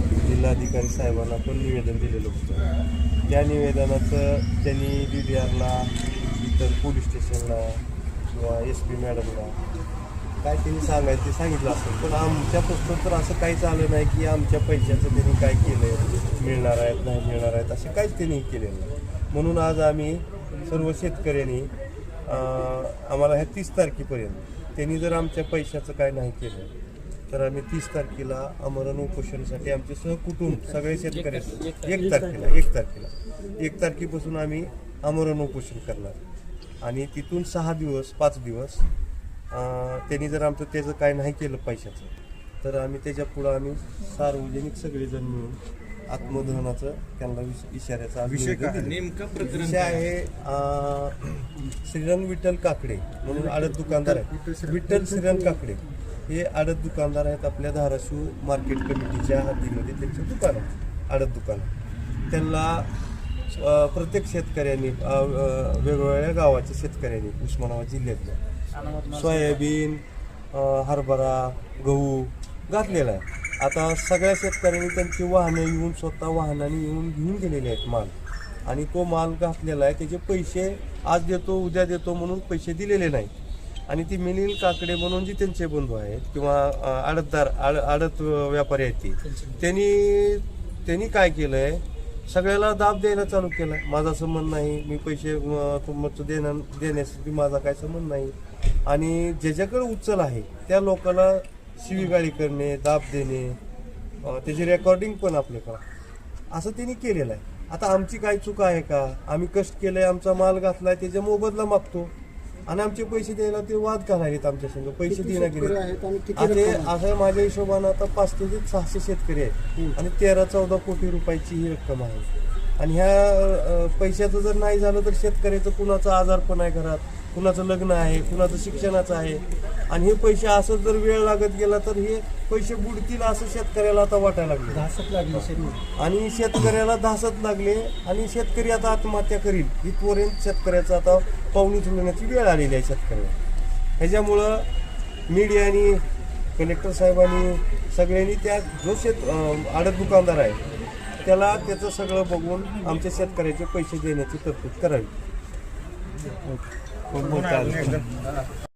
जिल्हाधिकारी साहेबांना पण निवेदन दिलेलं होतं. त्या निवेदनाचं त्यांनी डी डी आरला इतर पोलीस स्टेशनला किंवा एस पी मॅडमला काय त्यांनी सांगायचं ते सांगितलं असेल. पण आमच्या पुस्तक तर असं काहीच आलं नाही की आमच्या पैशाचं त्यांनी काय केलं मिळणार आहेत नाही मिळणार आहेत असं काहीच त्यांनी केलेलं नाही. म्हणून आज आम्ही सर्व शेतकऱ्यांनी आम्हाला ह्या तीस तारखेपर्यंत त्यांनी जर आमच्या पैशाचं काय नाही केलं तर आम्ही तीस तारखेला आमरण उपोषणासाठी आमचे सहकुटुंब सगळे शेतकरी एक तारखेला. एक तारखेला. एक तारखेपासून आम्ही आमरण उपोषण करणार. आणि तिथून सहा दिवस पाच दिवस अं, त्यांनी जर आमचं त्याचं काय नाही केलं पैशाचं तर आम्ही त्याच्या पुढं आम्ही सार्वजनिक सगळेजण मिळून आत्मदहनाचं त्यांना इशाऱ्याचा विषय विषय काय? आहे अं, श्रीरंग विठ्ठल काकडे म्हणून आडत दुकानदार आहेत विठ्ठल श्रीरंग काकडे. हे आडत दुकानदार आहेत आपल्या धाराशिव मार्केट कमिटीच्या हद्दीमध्ये त्यांचं दुकान आहे आडत दुकान. त्यांना प्रत्येक शेतकऱ्यांनी वेगवेगळ्या गावाच्या शेतकऱ्यांनी उस्मानाबाद जिल्ह्यातल्या सोयाबीन हरभरा गहू घातलेला आहे. आता सगळ्या शेतकऱ्यांनी त्यांची वाहनं येऊन स्वतः वाहनाने येऊन घेऊन गेलेले आहेत माल. आणि तो माल घातलेला आहे त्याचे पैसे आज देतो उद्या देतो म्हणून पैसे दिलेले नाही आणि ती मिलिंद काकडे म्हणून जी त्यांचे बंधू आहेत किंवा आडतदार आड आडत व्यापारी आहेत ती त्यांनी त्यांनी काय केलं आहे सगळ्याला दाब द्यायला चालू केला. माझा संबंध नाही मी पैसे तुमचं देणं देण्यासाठी माझा काय संबंध नाही. आणि ज्याच्याकडे उचल आहे त्या लोकांना शिवीगाळी करणे दाब देणे त्याची रेकॉर्डिंग पण आपल्याकडं असं त्यांनी केलेलं आहे. आता आमची काय चूक आहे का? आम्ही कष्ट केलंय आमचा माल घातलाय त्याच्या मोबदला मागतो. आणि आमचे पैसे द्यायला ते वाद घालायलेत आमच्या संग पैसे देण्या आणि गेले आहे? असं माझ्या हिशोबानं आता पाच ते सहाशे शेतकरी आहेत. आणि तेरा चौदा कोटी रुपयाची ही रक्कम आहे. आणि ह्या पैशाचं जर नाही झालं तर शेतकऱ्याचं कुणाचं आजारपण आहे घरात कुणाचं लग्न आहे कुणाचं शिक्षणाचं आहे. आणि हे पैसे असं जर वेळ लागत गेला तर हे पैसे बुडतील असं शेतकऱ्याला आता वाटायला लागले. घासत लागली आणि शेतकऱ्याला धासत लागले आणि शेतकरी आता आत्महत्या करील. इथपर्यंत शेतकऱ्याचं आता पाहुणी चुलण्याची वेळ आलेली आहे शेतकऱ्याला. ह्याच्यामुळं मीडियानी कलेक्टर साहेबांनी सगळ्यांनी त्या जो शेत आडत दुकानदार आहे त्याला त्याचं सगळं बघून आमच्या शेतकऱ्याचे पैसे देण्याची तरतूद करावी.